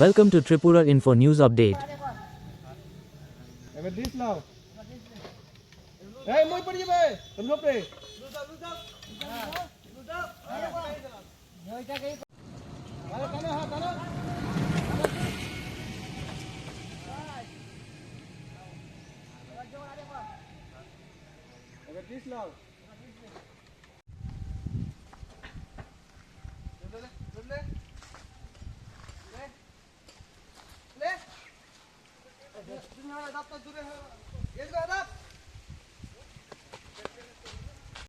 Welcome to Tripura Info News Update. This love.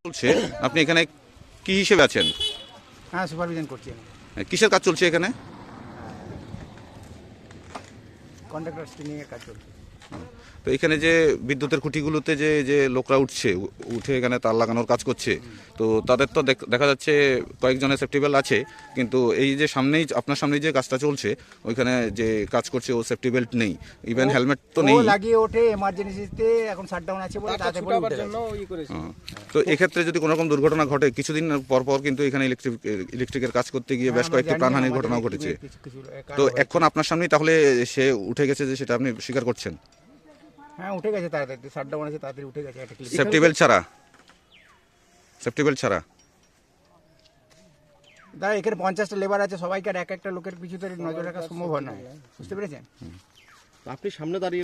চলছে? আপনি এখানে কি হিসেবে আছেন? হ্যাঁ সুপারভিশন করছি আমি। কিসের কাজ চলছে এখানে? কন্ট্রাক্টর স্ক্রিনিংয়ের কাজ চলছে। তো এখানে যে বিদ্যুতের খুঁটিগুলোতে যে যে লোকরা উঠছে উঠে এখানে তার লাগানোর কাজ করছে তো তাদের তো দেখ- দেখা যাচ্ছে কয়েকজনের সেফটি বেল্ট আছে কিন্তু এই যে সামনেই আপনার সামনেই যে কাজটা চলছে ওইখানে যে কাজ করছে ও সেফটি বেল্ট নেই। ইভেন হেলমেট তো নেই। লাগিয়ে ওঠে এমার্জেন্সিতে এখন শাটডাউন আছে বলে তাতে বলে উঠে গেছে। ই করেছে। হ্যাঁ। তো এক্ষেত্রে যদি কোনো রকম দুর্ঘটনা ঘটে কিছুদিন পর পর কিন্তু এখানে ইলেকট্রিক ইলেকট্রিকের কাজ করতে গিয়ে বেশ হ্যাঁ, কয়েকটি প্রাণহানির ঘটনাও ঘটেছে। তো এখন আপনার সামনেই তাহলে সে উঠে গেছে যে সেটা আপনি স্বীকার করছেন? হ্যাঁ উঠে গেছে তাড়াতাড়ি। শাটডাউন আছে তাড়াতাড়ি উঠে গেছে একটা। সেফটি বেল্ট ছাড়া। সেফটি বেল্ট ছাড়া। দাদা এখানে পঞ্চাশটা লেবার আছে সবাইকে আর এক একটা লোকের পিছুতে নজর রাখা সম্ভব হয় না। বুঝতে পেরেছেন? আপনি সামনে দাঁড়িয়ে